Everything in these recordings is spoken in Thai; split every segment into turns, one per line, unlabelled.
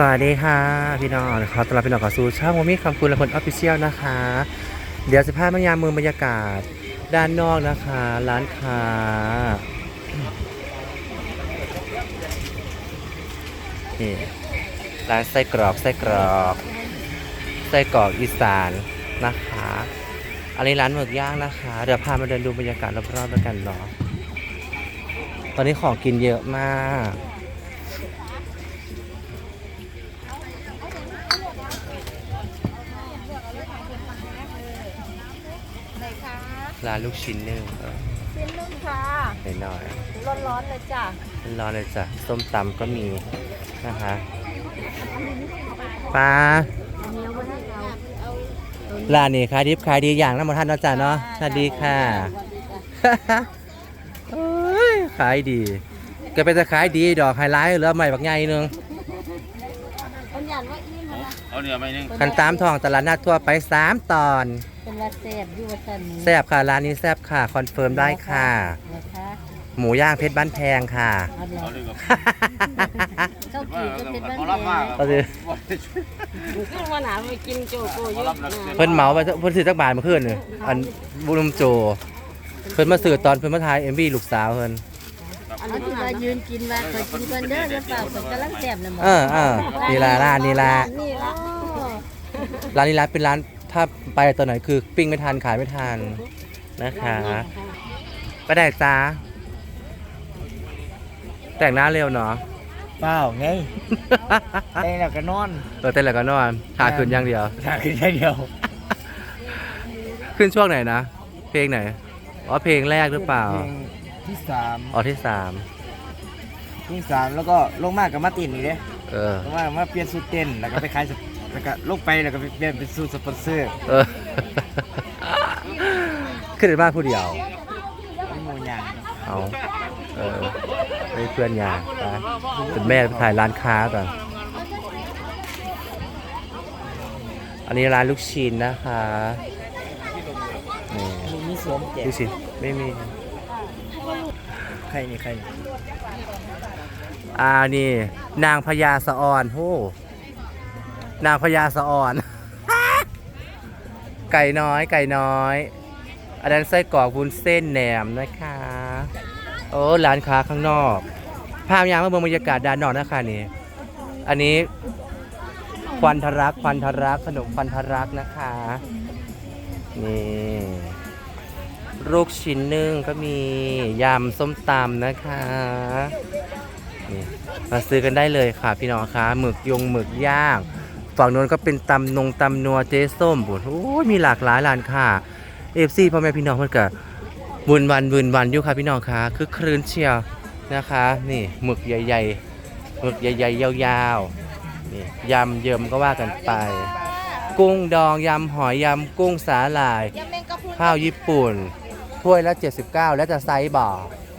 สวัสดีค่ะ พี่น้องขอต้อนรับพี่น้องเข้าสู่ช่องวมีคำคุณและคนออฟฟิเชียลนะคะ เดี๋ยวจะพามายามเมืองบรรยากาศด้านนอกนะคะ ร้านค้า นี่ร้านไส้กรอกไส้กรอกไส้กรอกอีสานนะคะ อันนี้ร้านหมึกย่างนะคะ เดี๋ยวพามาเดินดูบรรยากาศรอบๆแล้วกันเนาะตอนนี้ของกินเยอะมาก
ไหนคะ
ร้านลูกชิ้นนึ่งเออ
ชิ้นนึงค่ะ
หน่อยหน่อย
ร้อนๆเลยจ้ะ
ๆรอเลยจ้ะส้มตำก็มีนะคะปลา
อันนี้ว่าให้เราเอา
ร้านนี้ขายดิบขายดีอย่างนะหมดท่านเนาะจ้ะเนาะสวัสดีค่ะโอ้ยขายดี ก็เป็นจะขายดีดอกไฮไลท์เหลือใหม่บักใหญ่หนึง
เป็นอย่างว่าอิ่มนะ
เอาเนื้อไปนึง
คันตามทองตลาดนัดทั่วไปสามตอน
เป็นว่าแซ่บอยู่ว่าสันนี้
แซ่บค่ะร้านนี้แซ่บค่ะคอนเฟิร์มได้ค่ะ
นะคะ
หมูย่างเพชรบ้านแพงค่ะ
เอาเดี๋ยว
เอาเลยกับ
เจ้าขี่ก็เป็นบ้าน
เขารับมาก
เอาสิ
ขึ้นว่าหนาไปกินโจโกเยอะนะ
เพิ่นเหมาไปเพิ่นซื้อจักบาทเมื่อคืนนี่อันบุรุมโจ เพิ่นมาซื้อตอนเพิ่นมาถ่ายเอ็มวีลูกสาวเพิ่น
เอาที่ว่ายืนกินว่าเคยกินกันเด้อจะเปล่าผมกำลังแซ่บนะหมอ
เออเออนี่ละร้านนี่ละ
นี่ละ
ร้านนี้ร้านเป็นร้านถ้าไปตอนไหนคือปิ้งไม่ทันขายไม่ทันนะคะไปได้จ้าแต่งหน้าเร็วเนาะ
เปล่าไงได้แล้วก็นอน
เออเต้นแล้วก็นอนหาคืนอย่างเดียว
ถ้าขึ้นแค่เดียว
ขึ้นช่วงไหนนะ เพลงไหน อ๋อ เพลงแรกหรือเปล่า
พลง ที่สาม
อ๋อที่สาม
เพลงสามแล้วก็ลงมากกับมาตินนี่เด้
เออ
ลงมามาเปลี่ยนสูตรเต้นแล้วก็ไปขายสปแล้วก็ลงไปแล้วก็ไปเปลี่ยนเป็นสูตรสปอนเซอร์
เออ ขึ้นได้มากผู้เดียว
ไม่โมยาง
เอาเออไปเพื่อนยางไปเป็นแม่ไปถ่ายร้านค้าก่อน อันนี้ร้านลูกชิ้นนะคะนี่
มีมีสวมแจก
ลูกชิ้นไม่มี
ใครนี่ใครนี่
อ่านี่ นางพญาสะออนโหนางพญาสะออน ไก่น้อยไก่น้อย อันนั้นไส้กรอกวุ้นเส้นแหนมนะคะ โอ้ร้านค้าข้างนอก ภาพยางมาเบิ่งบรรยากาศด้านนอกนะคะนี่ อันนี้ควันทรักควันทรักขนมควันทรักนะคะ นี่ ลูกชิ้นนึ่งก็มียำส้มตำนะคะนี่มาซื้อกันได้เลยค่ะพี่น้องคะหมึกยงหมึกย่างฝั่งนู้นก็เป็นตำนงตำนัวเจ๊ส้มบุญโอ้ยมีหลากหลายร้านค่ะเอฟซีพ่อแม่พี่น้องเพื่อนกับบุญวันบุญวันอยู่ค่ะพี่น้องคะคือคลื่นเชียวนะคะ นี่หมึกใหญ่ๆหมึกใหญ่ๆยาวๆนี่ยำเยิมก็ว่ากันไป กุ้งดองยำหอยยำกุ้งสาหร่าย
ยำแมงกะพรุน
ข้าวญี่ปุ่น ถ้วยละ 79 แล้วจะไซส์บ่อ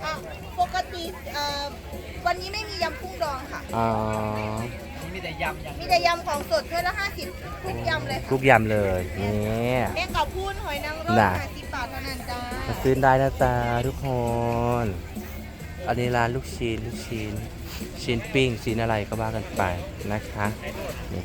อะปกติเอ่อวันนี้ไม่มียำกุ้งดองค่ะ
อ๋อ
มีแต่ยำอย่าง
มีแต่ยำของสดถ้วยละ50ทุกยำเลย
ทุกยำเลยนี่
แมงกะพรุนหอยนางรม
น่ะ
50บาทเท่านั้นจ้า
มาซื้อได้นะจ๊ะทุกคน อันนี้ร้านลูกชิ้นลูกชิ้น ชิ้นปิ้งชิ้นอะไรก็ว่ากันไปนะคะนี่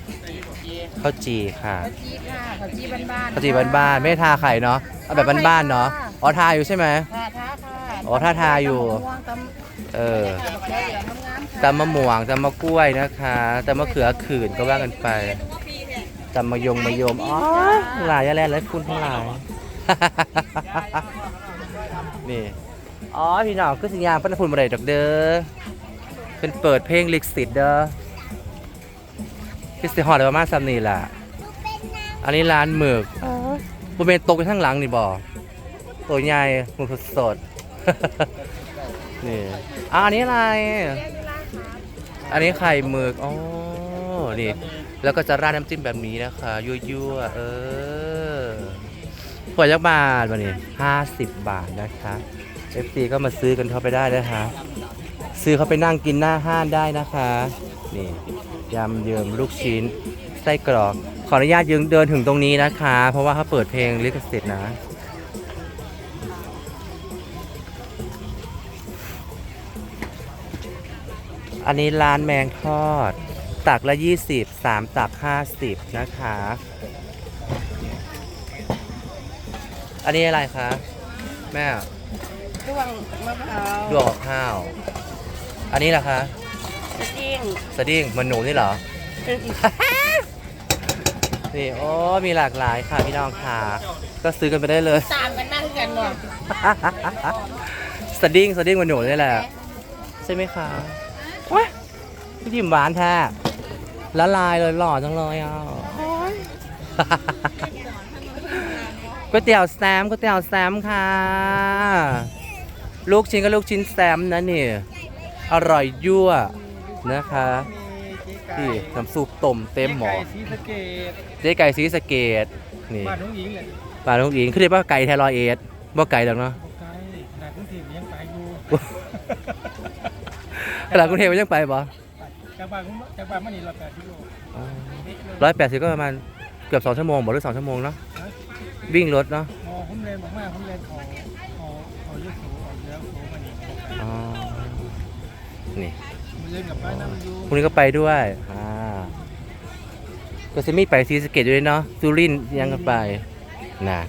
ข้าวจีค่ะ
ข้าวจีค่ะข้าวจีบ้านๆ
ข้าวจีบ้านๆไม่ทาไข่เนาะเอาแบบบ้านๆเนาะอ๋อทาอยู่ใช่ไหม
ค่ะท้าค่ะ
อ๋อถ้าทาอยู่
ตำม่วงตำ
เออ
แค่เหลืองงามๆค่ะ
ตำมะม่วงตำมะกล้วยนะคะตำมะเขือขื่นก็ว่ากันไปตำมะยงมะยมอ๋อหลายอะไรเลยคุณทั้งหลายนี่อ๋อพี่น้องคือสิ่งอย่างพันธุนบริดอกเด้อ เป็นเปิดเพลงลิกสิตเด้อคือสิฮอดประมาณซ้ำนี่ล่ะ อันนี้ร้านหมึกบุเมนตกไปข้างหลังนี่บ่ตัวใหญ่หมึกสดๆ นี่อะอันนี้อะไร อันนี้ไข่หมึกอ๋อนี่ แล้วก็จะราดน้ำจิ้มแบบนี้นะคะยั่วๆเออขวดยักษ์บาทวันนี้ห้าสิบบาทนะคะ FC ก็มาซื้อกันเข้าไปได้นะคะ ซื้อเข้าไปนั่งกินหน้าห้านได้นะคะ นี่ยำเยิมลูกชิ้นไส้กรอก ขออนุญาตยืนเดินถึงตรงนี้นะคะ เพราะว่าเขาเปิดเพลงลิขสิทธิ์นะ อันนี้ร้านแมงทอด ตักละยี่สิบสามตักห้าสิบนะคะ อันนี้อะไรคะ แม่
ดวงมะพร้าว
ดวงกับข้าว อันนี้ล่ะคะ
จริง
สดิ้งเหมันหนูนี่เหรอ นี่โอ้มีหลากหลายค่ะพี่น้องค่ะ ก็ซื้อกันไปได้เลย
ตามกันนั่งกันเนาะ
สดิ้งสดิ้งเหมันหนูนี่แหละ ใช่ไหมคะว้ายพี่ดิมหวานแท้ละลายเลยหล่อจังเลยอะก๋วยเตี๋ยวแซมก๋วยเตี๋ยวแซมค่ะ ลูกชิ้นก็ลูกชิ้นแซมนะนี่ อร่อยยั่วนะคะนี่น้ำซุปต้มเต็มหม้อ
สีสะเกด
เจ๊ไก่สีสะเกตนี่
บ้านน้องหญิงเลย
ปลาลูกอิงคือเรียกว่าไก่ไทรอยเอสบ่ไก่หรอกเนาะ
บอกไกลขนาดกรุงเทพยังไปอยู่
ขนาดกรุงเทพมันยังไปบ่
จากบ้านผมจากบ้านมันนี่เราแปดกิโล
ร้อยแปดสิบก็ประมาณเกือบสองชั่วโมงบอกหรือสองชั่วโมงเนาะวิ่งรถเนาะ
มอผมเรียนบอกมากผมเรียนเขาเนี่มันเรียนกับบ้านน้ำอยู่
พรุ่งนี้ก็ไปด้วยอ่าก็จะมีไปซีสะเกตด้วยเนาะซูรินทร์ยังกันไปนะ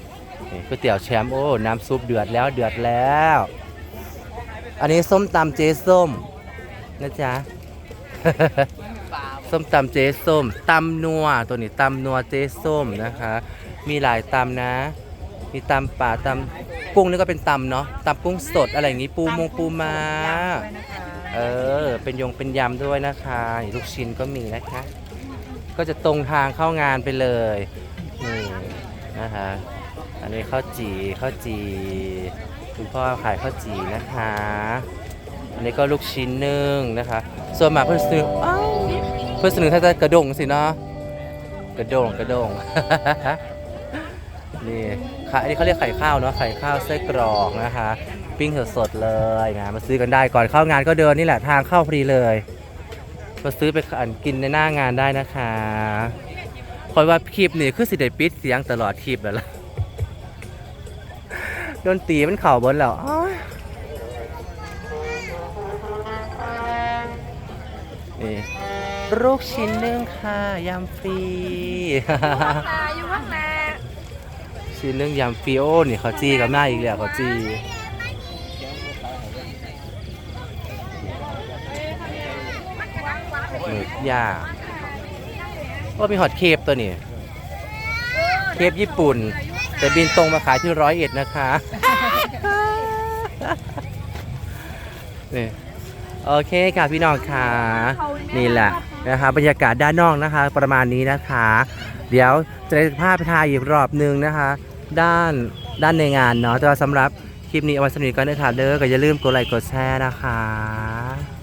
นี่ก๋วยเตี๋ยวแชมป์โอ้ น้ำซุปเดือดแล้วเดือดแล้ว อันนี้ส้มตำเจ๊ส้มนะจ๊ะส้มตำเจ๊ส้มตำนัวตัวนี้ตำนัวเจ๊ส้มนะคะ มีหลายตำนะ มีตำป่าตำกุ้งนี่ก็เป็นตำเนาะตำกุ้งสดอะไรอย่างนี้ปูมงปูมา เออ เป็นยงเป็นยำด้วยนะคะ ลูกชิ้นก็มีนะคะ ก็จะตรงทางเข้างานไปเลยนี่นะคะอันนี้ข้าวจีข้าวจีคุณพ่อขายข้าวจีนะคะ อันนี้ก็ลูกชิ้นนึ่งนะคะ ส่วนมากเพื่อนซื้อเพื่อนซื้อถ้าจะกระดงสิเนาะกระดงกระดงนี่ค่ะอันนี้เขาเรียกไข่ข้าวเนาะไข่ข้าวไส้กรอกนะคะ ปิ้งสดๆเลยนะมาซื้อกันได้ก่อนเข้างานก็เดินนี่แหละทางเข้าพอดีเลยมาซื้อไปอันกินในหน้างานได้นะคะคอยว่าคลิปนี่คือสิได้ปิดเสียงตลอดคลิปแล้วล่ะดนตรีมันเข่าเบนแล้วอ้ายนี่ลูกชิ้นหนึ่งค่ะยำฟรี
อยู่ข้างหน้า
ชิ้นหนึ่งยำฟรีโอ้นี่เขาจี้กับหน้าอีกแล้วเขาจี้ หมึกย่างก็มีฮอตเคปตัวนี้ เคปญี่ปุ่น แต่บินตรงมาขายที่ร้อยเอ็ดนะคะนี่โอเคค่ะพี่น้องค่ะนี่แหละนะคะบรรยากาศด้านนอกนะคะ ประมาณนี้นะคะ เดี๋ยวจะได้ภาพไปถ่ายอีกรอบนึงนะคะ ด้านด้านในงานเนาะแต่ว่าสำหรับคลิปนี้เอาไว้สนิทก่อนนะคะเด้อก็อย่าลืมกดไลค์กดแชร์นะคะ